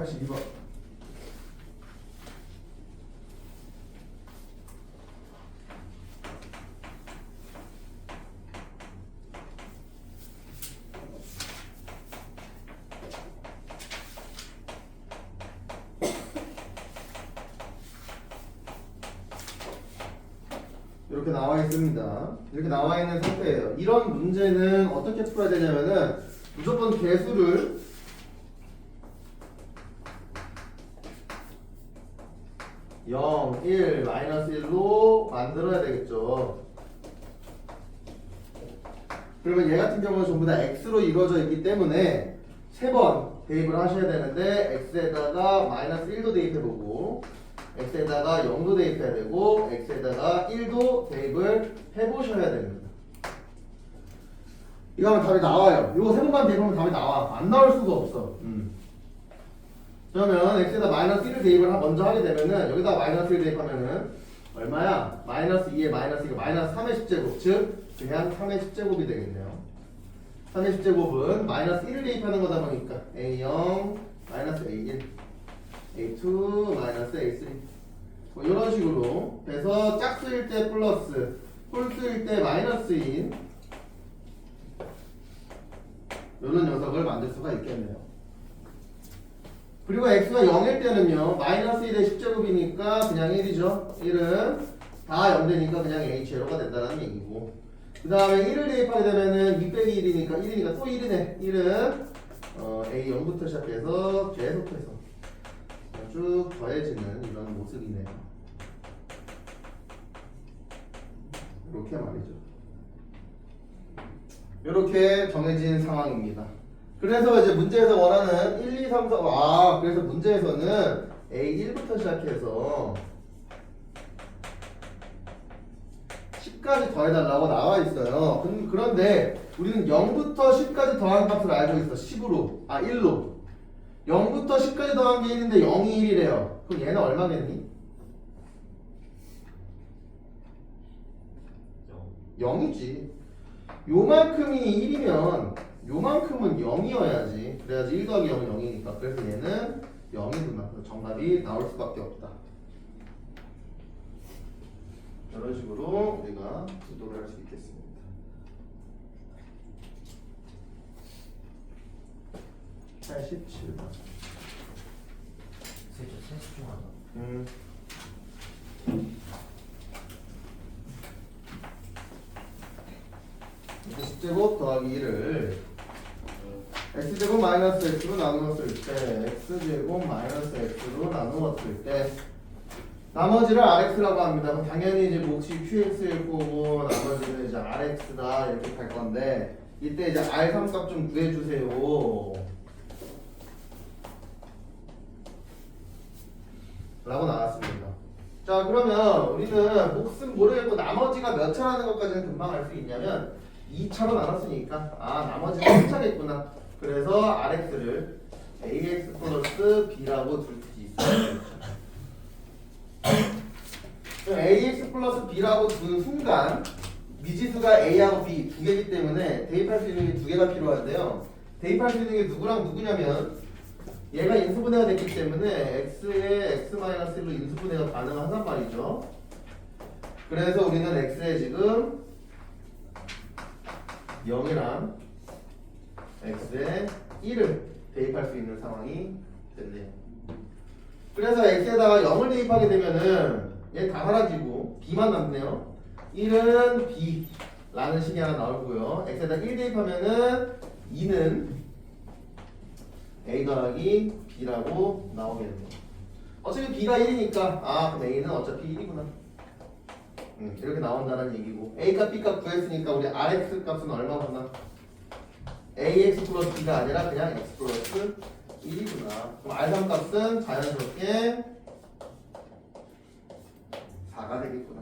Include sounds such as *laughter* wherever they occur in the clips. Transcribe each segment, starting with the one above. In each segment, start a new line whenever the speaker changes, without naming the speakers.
82번. 이렇게 나와 있습니다. 이렇게 나와 있는 상태예요. 이런 문제는 어떻게 풀어야 되냐면은 무조건 개수를 영, 1, 마이너스 1로 만들어야 되겠죠. 그러면 얘 같은 경우는 전부 다 x로 이루어져 있기 때문에 세 번 대입을 하셔야 되는데 x에다가 마이너스 1도 대입해보고 x에다가 0도 대입해야 되고 x에다가 1도 대입을 해보셔야 됩니다. 이거 하면 답이 나와요. 이거 세 번만 대입하면 답이 나와. 안 나올 수가 없어. 음. 그러면 x에다 마이너스 1을 대입을 하- 먼저 하게 되면은 여기다 마이너스 1 대입하면은 얼마야? 마이너스 2에 마이너스 2가 마이너스 3의 10제곱 즉 그냥 3의 10제곱이 되겠네요. 3의 10제곱은 마이너스 1을 대입하는 거다 보니까 a0 마이너스 a1 a2 마이너스 a3 뭐 이런 식으로 그래서 짝수일 때 플러스 홀수일 때 마이너스인 이런 녀석을 만들 수가 있겠네요. 그리고 x가 0일 때는요 마이너스 1의 10제곱이니까 그냥 1이죠. 1은 다 0되니까 그냥 h제로가 된다는 얘기고. 그 다음에 1을 대입하게 되면은 2 빼기 1이니까 1이니까 또 1이네. 1은 어, a0부터 시작해서 계속해서 쭉 더해지는 이런 모습이네요. 이렇게 말이죠. 이렇게 정해진 상황입니다 그래서 이제 문제에서 원하는 1, 2, 3, 4, 아, 그래서 문제에서는 A1부터 시작해서 10까지 더해달라고 나와 있어요. 근- 그런데 우리는 0부터 10까지 더한 값을 알고 있어. 10으로. 아, 1로. 0부터 10까지 더한 게 1인데 0이 1이래요. 그럼 얘는 얼마겠니? 0이지. 요만큼이 1이면 요만큼은 0이어야지. 그래야지 1 더하기 0은 0이니까. 그래서 얘는 0이구나. 그래서 정답이 나올 수밖에 없다. 이런 식으로 우리가 구도를 할 수 있겠습니다. (87번)
진짜 세수중하다.
음. 이렇게 10제곱 더하기 1을 x제곱 마이너스 x로 나누었을 때 x제곱 마이너스 x로 나누었을 때 나머지를 rx라고 합니다. 그럼 당연히 이제 몫이 qx일 거고 나머지는 이제 rx다 이렇게 갈 건데 이때 이제 r3 값 좀 구해주세요. 라고 나왔습니다. 자 그러면 우리는 몫은 모르겠고 나머지가 몇 차라는 것까지는 금방 알 수 있냐면 2차로 나눴으니까 아 나머지가 3차겠구나. 그래서 rx를 ax 플러스 b라고 둘 수 있어요. ax 플러스 b라고 둔 순간 미지수가 a하고 b 두 개이기 때문에 대입할 수 있는 게 두 개가 필요한데요. 대입할 수 있는 게 누구랑 누구냐면 얘가 인수분해가 됐기 때문에 x에 x-1로 인수분해가 가능하단 말이죠. 그래서 우리는 x에 지금 0이랑 x에 1을 대입할 수 있는 상황이 됐네요. 그래서 x에다가 0을 대입하게 되면은 얘 다 사라지고 b만 남네요. 1은 b라는 식이 하나 나오고요. x에다 1 대입하면은 2는 a 더하기 b라고 나오겠네요. 어차피 b가 1이니까 아 그럼 a는 어차피 1이구나. 음, 이렇게 나온다는 얘기고 a 값 b 값 구했으니까 우리 rx 값은 얼마 받나? Ax 플러스 b가 아니라 그냥 x 플러스 1이구나. 그럼 r3 값은 자연스럽게 4가 되겠구나.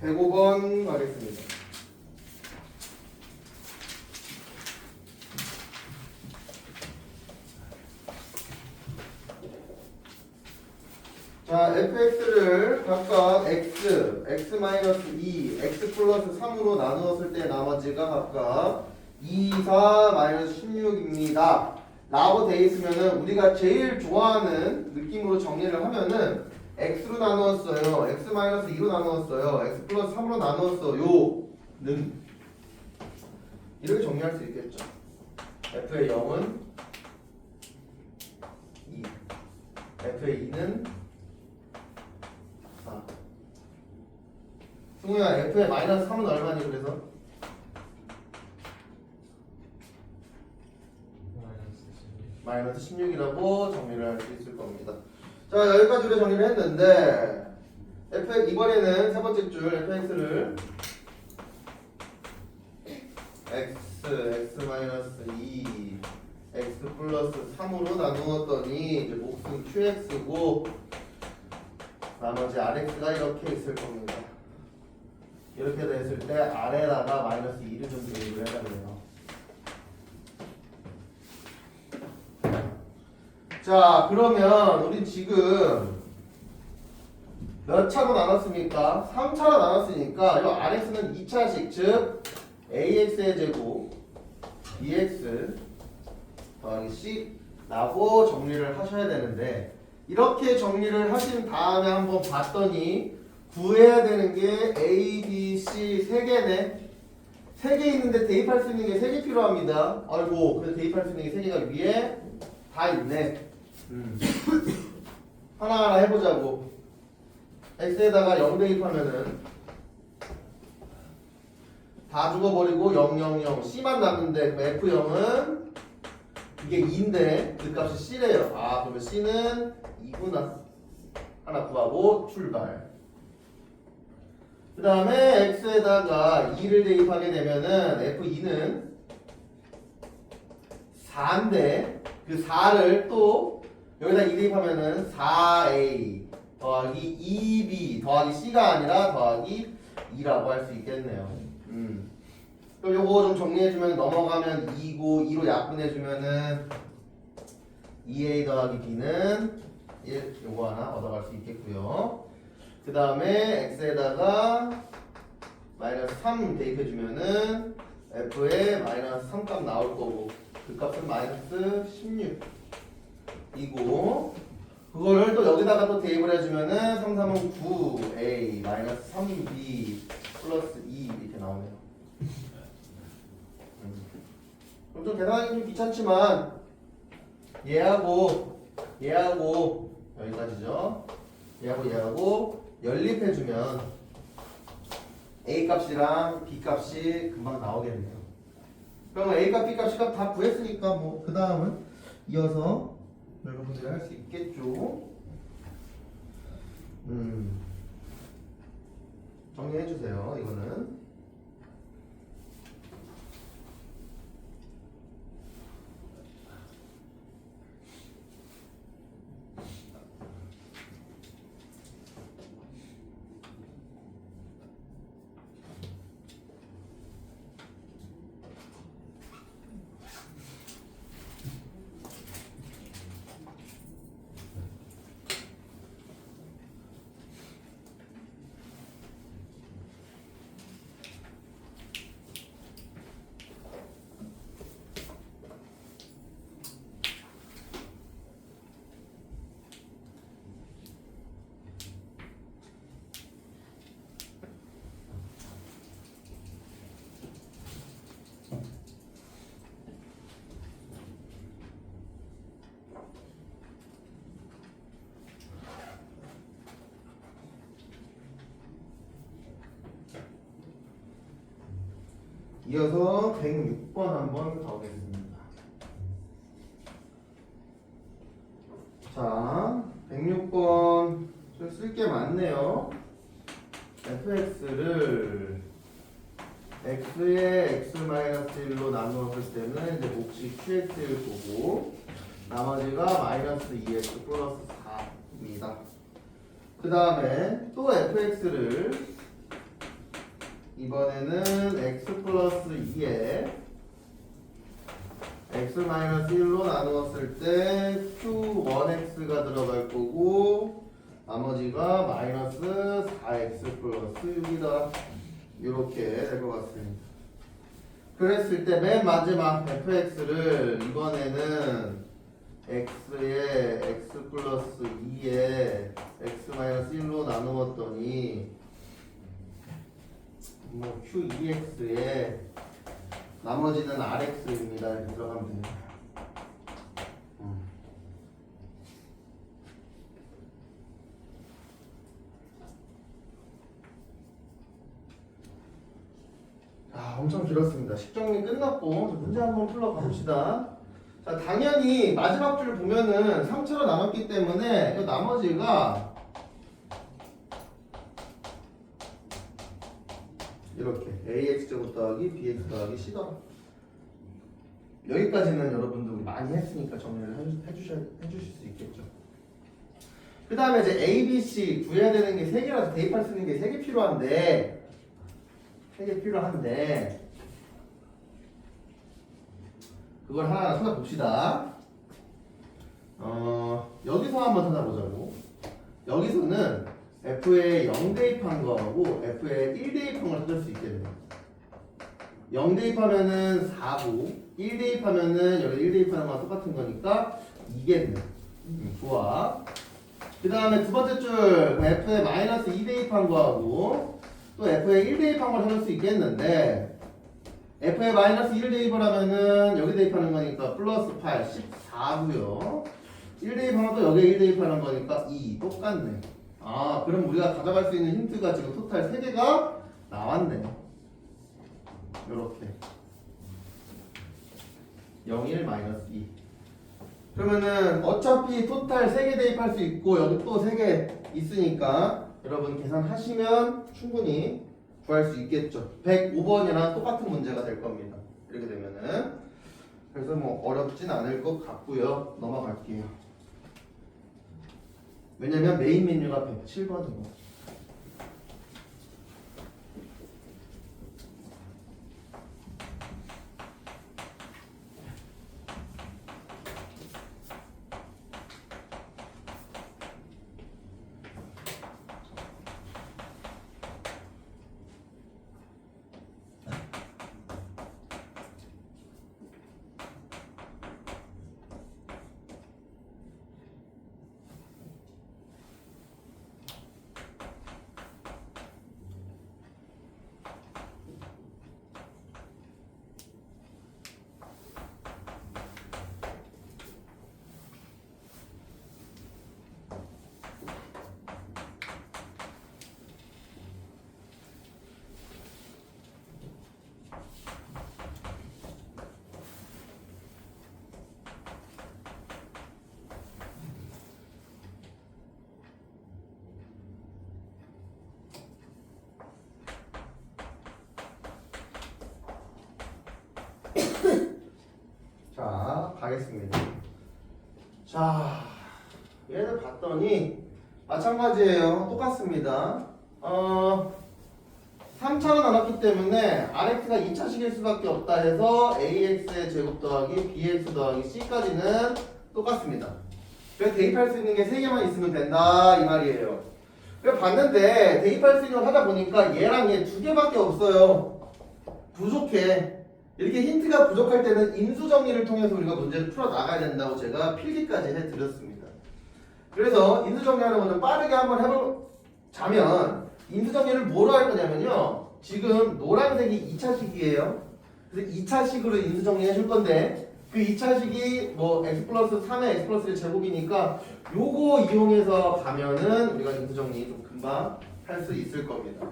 백오 번 가겠습니다. 자, fx를 각각 x, x 2, x 플러스 3으로 나누었을 때 나머지가 각각 2, 4, 16입니다. 라고 돼 있으면은 우리가 제일 좋아하는 느낌으로 정리를 하면은 x로 나누었어요. x 2로 나누었어요. x 플러스 3으로 나누었어요. 는 이렇게 정리할 수 있겠죠. f의 0은 2, f의 2는 4. 승우야, f의 마이너스 3은 얼마니 그래서? 마이너스 16이라고 정리를 할 수 있을 겁니다. 자 여기까지 우리가 정리를 했는데 fx 이번에는 세 번째 줄 fx를 x x 마이너스 2 x 플러스 3으로 나누었더니 이제 몫은 qx고 나머지 rx가 이렇게 있을 겁니다. 이렇게 됐을 때 아래다가 마이너스 2를 좀 대입을 해야 돼요. 자, 그러면 우리 지금 몇 차로 나눴습니까? 3차로 나눴으니까 이 RX는 2차식, 즉 AX의 제곱 BX 더하기 C 라고 정리를 하셔야 되는데 이렇게 정리를 하신 다음에 한번 봤더니 구해야 되는 게 A, B, C 세 개네. 세 개 있는데 대입할 수 있는 게 세 개 필요합니다. 아이고, 그래서 대입할 수 있는 게 세 개가 위에 다 있네. 음. *coughs* 하나하나 해보자고. x에다가 0 대입하면은 다 죽어버리고 0, 0, 0 c만 남는데 f0은 이게 2인데 그 값이 c래요. 아 그러면 c는 2구나. 하나 구하고 출발. 그 다음에 x에다가 2를 대입하게 되면은 f2는 4인데 그 4를 또 여기다 2 대입하면은 4a 더하기 2b 더하기 c가 아니라 더하기 2라고 할 수 있겠네요. 음. 그럼 요거 좀 정리해주면 넘어가면 2고 2로 약분해주면은 2a 더하기 b는 1 요거 하나 얻어갈 수 있겠고요. 그 다음에 x에다가 마이너스 3 대입해주면은 f에 마이너스 3 값 나올 거고 그 값은 마이너스 16 이고 그거를 또 여기다가 또 대입을 해주면은 3, 3은 9a 마이너스 3b 플러스 2 이렇게 나오네요. 음. 그럼 좀 계산하기 좀 귀찮지만 얘하고 얘하고 여기까지죠. 얘하고 얘하고 연립해주면 a 값이랑 b 값이 금방 나오겠네요. 그러면 a 값, b 값이 다 구했으니까 뭐 그 다음은 이어서 여러분들이 할 수 있겠죠. 음. 정리해 주세요. 이거는. 이어서 106번 한번 가보겠습니다. 자, 106번 좀 쓸 게 많네요. fx를 x에 x-1로 나누었을 때는 이제 몫이 qx일 거고 나머지가 마이너스 2x 플러스 4입니다. 그 다음에 또 fx를 이번에는 x 플러스 2에 x 마이너스 1로 나누었을 때 q1x가 들어갈 거고 나머지가 마이너스 4x 플러스 6이다. 이렇게 될 것 같습니다. 그랬을 때 맨 마지막 fx를 이번에는 x에 x 플러스 2에 x 마이너스 1로 나누었더니 뭐 q2x에 나머지는 rx입니다. 이렇게 들어가면 돼요. 음. 아, 엄청 길었습니다. 식정리 끝났고 자, 문제 한번 풀러 가봅시다. 자, 당연히 마지막 줄 보면은 3차로 나눴기 때문에 이 나머지가 이렇게 ax 제곱 더하기 bx 더하기 c더라. 여기까지는 여러분들 많이 했으니까 정리를 해- 해주셔, 해주실 수 있겠죠. 그 다음에 이제 a, b, c 구해야 되는 게세 개라서 대입할 수 있는 게세개 필요한데 세개 필요한데 그걸 하나하나 찾아봅시다. 어, 여기서 한번 찾아보자고. 여기서는 F에 0 대입한 거하고 F에 1 대입한 걸 찾을 수 있겠네. 0 대입하면은 4고 1 대입하면은 여기 1 대입하는 거랑 똑같은 거니까 2겠네. 음, 좋아. 그 다음에 두 번째 줄 F에 마이너스 2 대입한 거하고 또 F에 1 대입한 걸 찾을 수 있겠는데 F에 마이너스 1 대입을 하면은 여기 대입하는 거니까 플러스 8, 14고요. 1 대입하면 또 여기에 1 대입하는 거니까 2 똑같네. 아 그럼 우리가 가져갈 수 있는 힌트가 지금 토탈 3개가 나왔네. 요렇게 0, 1, 마이너스 2 그러면은 어차피 토탈 3개 대입할 수 있고 여기 또 3개 있으니까 여러분 계산하시면 충분히 구할 수 있겠죠. 105번이랑 똑같은 문제가 될 겁니다. 이렇게 되면은 그래서 뭐 어렵진 않을 것 같고요. 넘어갈게요. 왜냐면 메인 메뉴가 107번이고. 자, 가겠습니다. 자, 얘를 봤더니 마찬가지예요. 똑같습니다. 어, 3차로 나눴기 때문에 RX가 2차식일 수밖에 없다 해서 AX의 제곱 더하기 BX 더하기 C까지는 똑같습니다. 그래서 대입할 수 있는 게 3개만 있으면 된다 이 말이에요. 그래서 봤는데 대입할 수 있는 걸 하다 보니까 얘랑 얘 두 개밖에 없어요. 부족해. 이렇게 힌트가 부족할 때는 인수 정리를 통해서 우리가 문제를 풀어 나가야 된다고 제가 필기까지 해드렸습니다. 그래서 인수 정리하는 거는 빠르게 한번 해보자면 인수 정리를 뭐로 할 거냐면요. 지금 노란색이 2차식이에요. 그래서 2차식으로 인수 정리해 줄 건데 그 2차식이 뭐 x 플러스 3의 x 플러스 1 제곱이니까 요거 이용해서 가면은 우리가 인수 정리 좀 금방 할 수 있을 겁니다.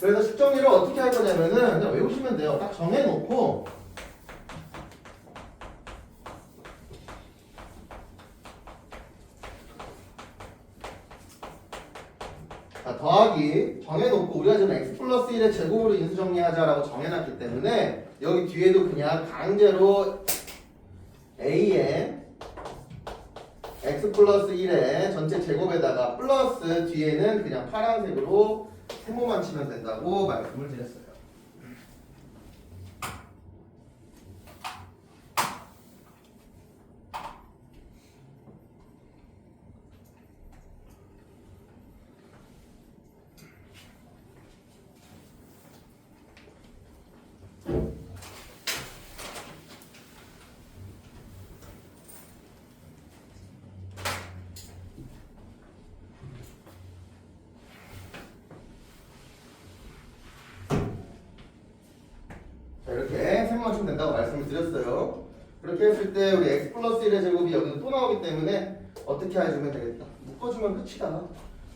그래서 식정리를 어떻게 할 거냐면은 그냥 외우시면 돼요. 딱 정해놓고 자, 더하기 정해놓고 우리가 지금 x 플러스 1의 제곱으로 인수 정리하자라고 정해놨기 때문에 여기 뒤에도 그냥 강제로 a에 x 플러스 1의 전체 제곱에다가 플러스 뒤에는 그냥 파란색으로 세모만 치면 된다고 말씀을 드렸어요. 이렇게 치면 된다고 말씀을 드렸어요. 그렇게 했을 때 우리 x 플러스 1의 제곱이 여기서 또 나오기 때문에 어떻게 해주면 되겠다. 묶어주면 끝이다.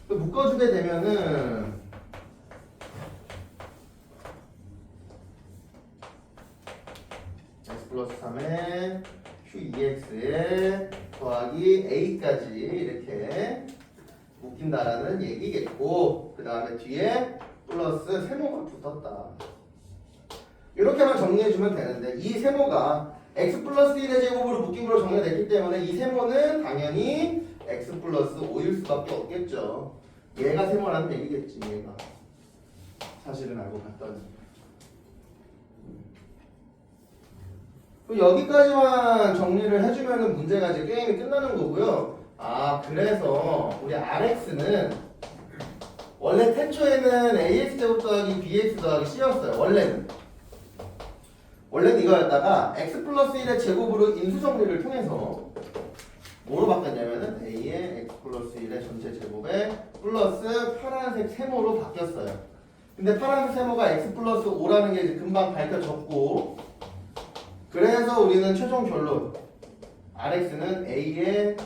또 묶어주게 되면은 x 플러스 3에 q2x에 더하기 a까지 이렇게 웃긴다라는 얘기겠고 그 다음에 뒤에 플러스 세모가 붙었다 이렇게만 정리해주면 되는데 이 세모가 x 플러스 1의 제곱으로 묶임으로 정리됐기 때문에 이 세모는 당연히 x 플러스 5일 수밖에 없겠죠 얘가 세모라는 얘기겠지 얘가 사실은 알고 봤더니 여기까지만 정리를 해주면 문제가 이제 게임이 끝나는 거고요. 아 그래서 우리 RX는 원래 태초에는 AX 제곱 더하기 BX 더하기 C였어요. 원래는 원래는 이거였다가 X 플러스 1의 제곱으로 인수 정리를 통해서 뭐로 바뀌었냐면은 A의 X 플러스 1의 전체 제곱에 플러스 파란색 세모로 바뀌었어요. 근데 파란색 세모가 X 플러스 5라는 게 이제 금방 밝혀졌고 그래서 우리는 최종 결론 RX는 A의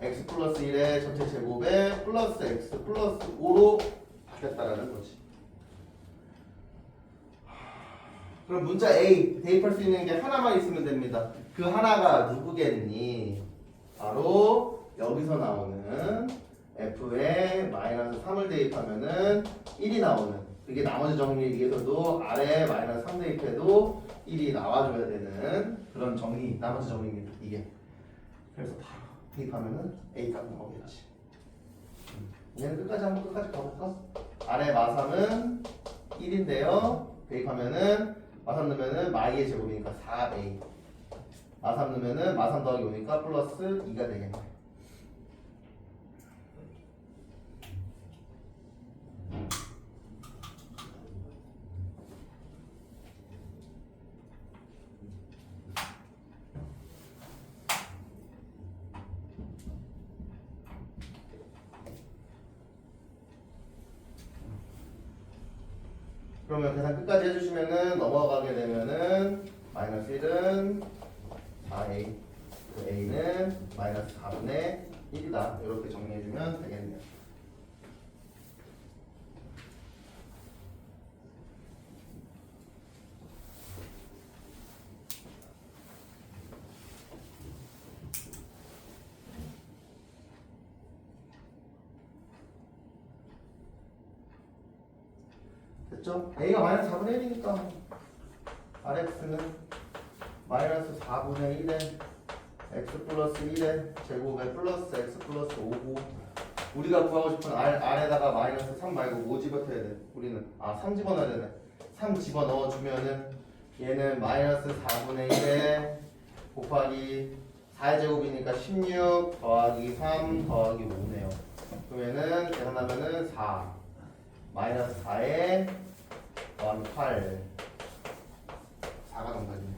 X 플러스 1의 전체 제곱에 플러스 X 플러스 5로 바뀌었다라는 거지. 그럼 문자 A 대입할 수 있는 게 하나만 있으면 됩니다. 그 하나가 누구겠니? 바로 여기서 나오는 F에 마이너스 3을 대입하면은 1이 나오는 그게 나머지 정리를 위해서도 아래 마이너스 3 대입해도 1이 나와줘야 되는 그런 정리 나머지 정리입니다 이게 그래서 바로 대입하면은 A 값 나오겠지 음. 얘는 끝까지 한번 끝까지 가볼까? 아래 마삼은 1인데요 대입하면은 마삼 넣으면은 마이의 제곱이니까 4A 마삼 넣으면은 마삼 더하기 5니까 플러스 2가 되겠네 그러면 계산 끝까지 해주시면은 넘어가게 되면은 마이너스 1은 4a 그 a는 마이너스 4분의 1이다. 이렇게 정리해주면 되겠네요 됐죠? A가 마이너스 4분의 1이니까 rx는 마이너스 4분의 1에 x 플러스 1에 제곱에 플러스 x 플러스 5고 우리가 구하고 싶은 r, r에다가 마이너스 3 말고 뭐 집어넣어야 돼? 우리는. 아 3 집어넣어야 되네. 3 집어넣어 주면은 얘는 마이너스 4분의 1에 곱하기 4의 제곱이니까 16 더하기 3 더하기 5네요. 그러면은 계산하면은 4 마이너스 4에 더하기 8 4가 정답이네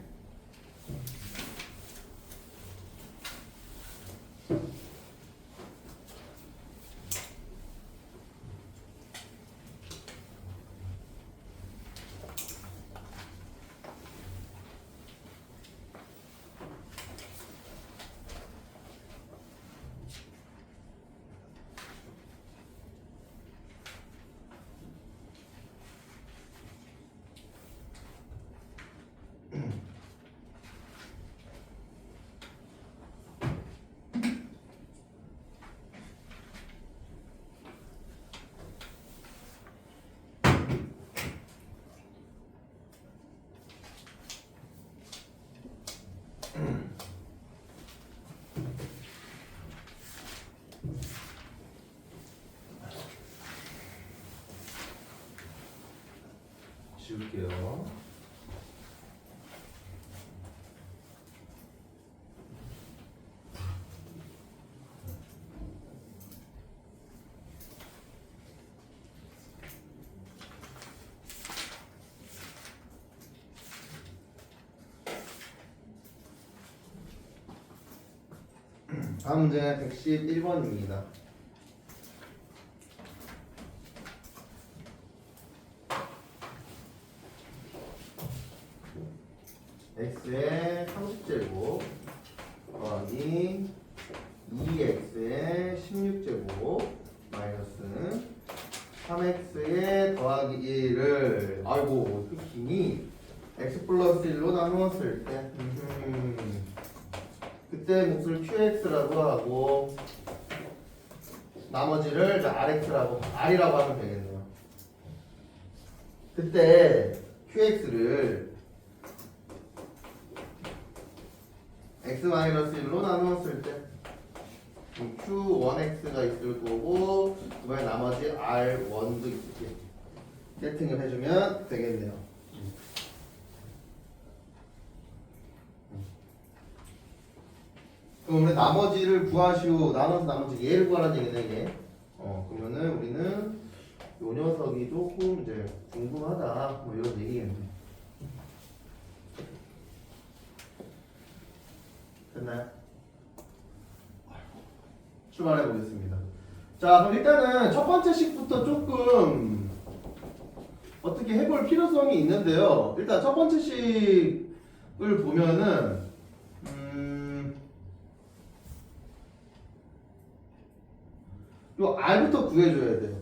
지울게요 다음 문제는 111번입니다. x의 30제곱 더하기 2x의 16제곱 마이너스 3x의 더하기 1을 아이고 그 기니 x 플러스 1로 나누었을 때 음흠. 그때 몫을 qx라고 하고 나머지를 이제 rx라고 r이라고 하면 되겠네요. 그때 qx를 x-1로 나누었을 때 q1x가 있을 거고 그다음에 나머지 r1도 있을게 세팅을 해주면 되겠네요. 그럼 우리 나머지를 구하시오 나눠서 나머지 얘를 구하라는 얘기네 이게. 어 그러면은 우리는 요 녀석이 조금 이제 궁금하다 뭐 이런 얘기겠네. 됐나요? 출발해 보겠습니다. 자, 그럼 일단은 첫 번째 식부터 조금 어떻게 해볼 필요성이 있는데요. 일단 첫 번째 식을 보면은 요 R부터 구해줘야 돼요.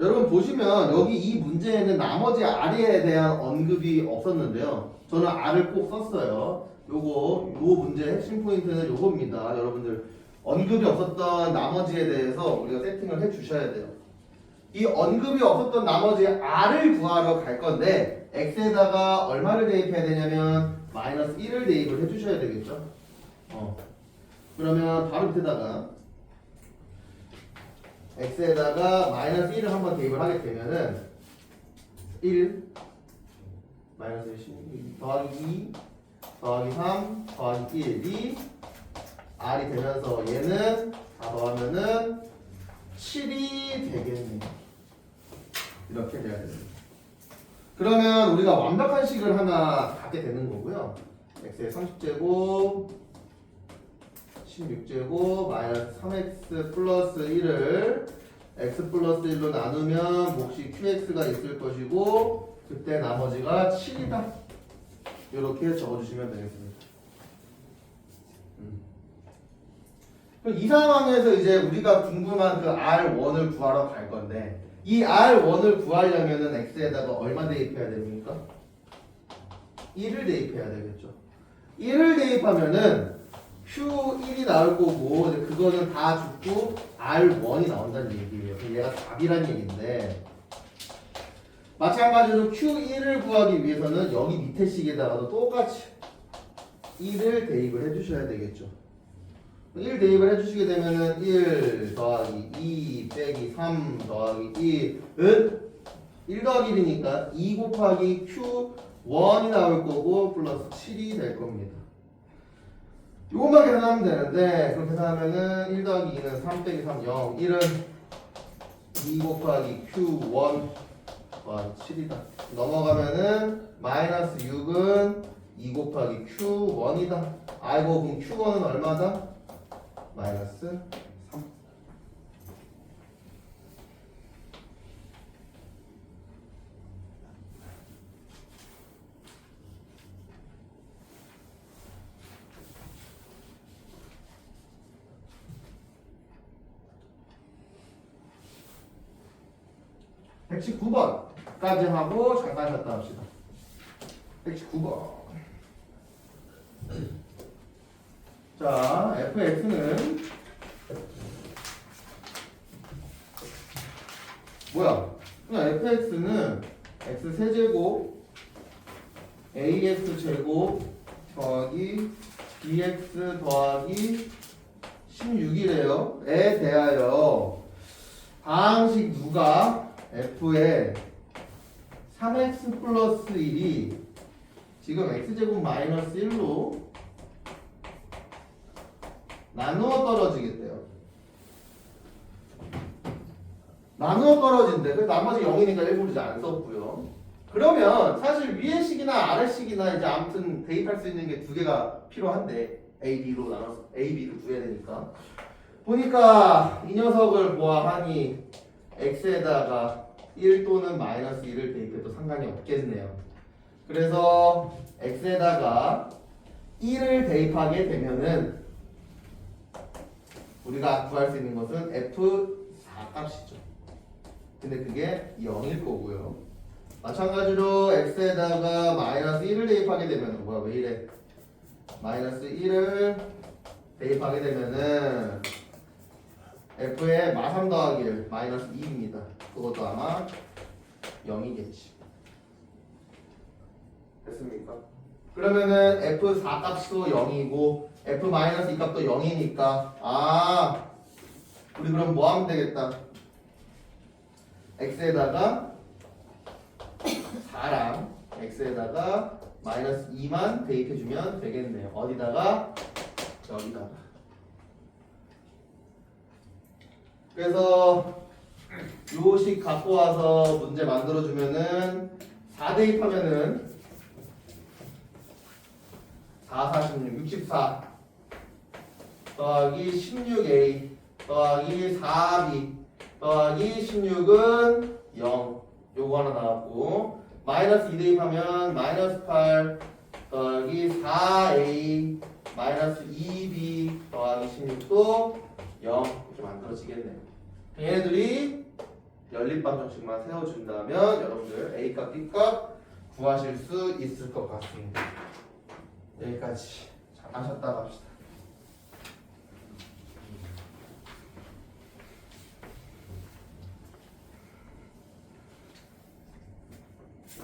여러분 보시면 여기 이 문제에는 나머지 R에 대한 언급이 없었는데요. 저는 R을 꼭 썼어요. 요거 요 문제 핵심 포인트는 요겁니다. 여러분들 언급이 없었던 나머지에 대해서 우리가 세팅을 해 주셔야 돼요. 이 언급이 없었던 나머지 R을 구하러 갈 건데 X에다가 얼마를 대입해야 되냐면 마이너스 1을 대입을 해 주셔야 되겠죠. 어. 그러면 바로 밑에다가 x에다가 마이너스 1을 한번 대입을 하게 되면은 1 마이너스 16 더하기 2 더하기 3 더하기 1이 r이 되면서 얘는 다 더하면은 7이 되겠네요. 이렇게 돼야 됩니다. 그러면 우리가 완벽한 식을 하나 갖게 되는 거고요. x의 30제곱 16제곱 마이너스 3x 플러스 1을 x 플러스 1로 나누면 몫이 qx가 있을 것이고 그때 나머지가 7이다 이렇게 적어주시면 되겠습니다 음. 이 상황에서 이제 우리가 궁금한 그 R1을 구하러 갈 건데 이 R1을 구하려면은 x에다가 얼마 대입해야 됩니까? 1을 대입해야 되겠죠 1을 대입하면은 Q1이 나올 거고 그거는 다 죽고 R1이 나온다는 얘기예요. 그럼 얘가 답이란 얘기인데 마찬가지로 Q1을 구하기 위해서는 여기 밑에 식에다가도 똑같이 1을 대입을 해주셔야 되겠죠. 1 대입을 해주시게 되면은 1 더하기 2 빼기 3 더하기 1은 1 더하기 1이니까 2 곱하기 Q1이 나올 거고 플러스 7이 될 겁니다. 이것만 계산하면 되는데 그렇게 계산하면은 1 더하기 2는 3 빼기 3 0 1은 2 곱하기 Q1 더하기 7이다. 넘어가면은 마이너스 6은 2 곱하기 Q1이다. 아이고 그럼 Q1은 얼마다? 마이너스 119번까지 하고 잠깐 쉬었다 합시다. 119번. 자, fx는 뭐야? 그냥 fx는 x 세제곱 ax 제곱 더하기 bx 더하기 16이래요. 에 대하여 방식 누가 f의 3x 플러스 1이 지금 x제곱 마이너스 1로 나누어 떨어지겠대요. 나누어 떨어진대. 그래서 나머지 0이니까 일부러 이제 안 썼고요. 그러면 사실 위의 식이나 아래 식이나 이제 아무튼 대입할 수 있는 게 두 개가 필요한데 A, B로 나눠서 A, B를 구해야 되니까 보니까 이 녀석을 보아하니 x에다가 1 또는 마이너스 1을 대입해도 상관이 없겠네요. 그래서 x에다가 1을 대입하게 되면은 우리가 구할 수 있는 것은 f4 값이죠. 근데 그게 0일 거고요. 마찬가지로 x에다가 마이너스 1을 대입하게 되면 뭐야 왜 이래? 마이너스 1을 대입하게 되면은 f의 마3 더하기 1 마이너스 2입니다. 그것도 아마 0이겠지. 됐습니까? 그러면은 f4 값도 0이고 f 마이너스 2 값도 0이니까 아 우리 그럼 뭐 하면 되겠다. x에다가 4랑 x에다가 마이너스 2만 대입해주면 되겠네요. 어디다가? 여기다가. 그래서 요식 갖고 와서 문제 만들어주면은 4 대입하면은 4, 46, 64 더하기 16a 더하기 4b 더하기 16은 0 요거 하나 나왔고 마이너스 2 대입하면 마이너스 8 더하기 4a 마이너스 2b 더하기 16도 0 이렇게 만들어지겠네요 얘네들이 연립방 정식만 세워준다면 여러분들 A값, B값 구하실 수 있을 것 같습니다. 여기까지. 잘 하셨다 갑시다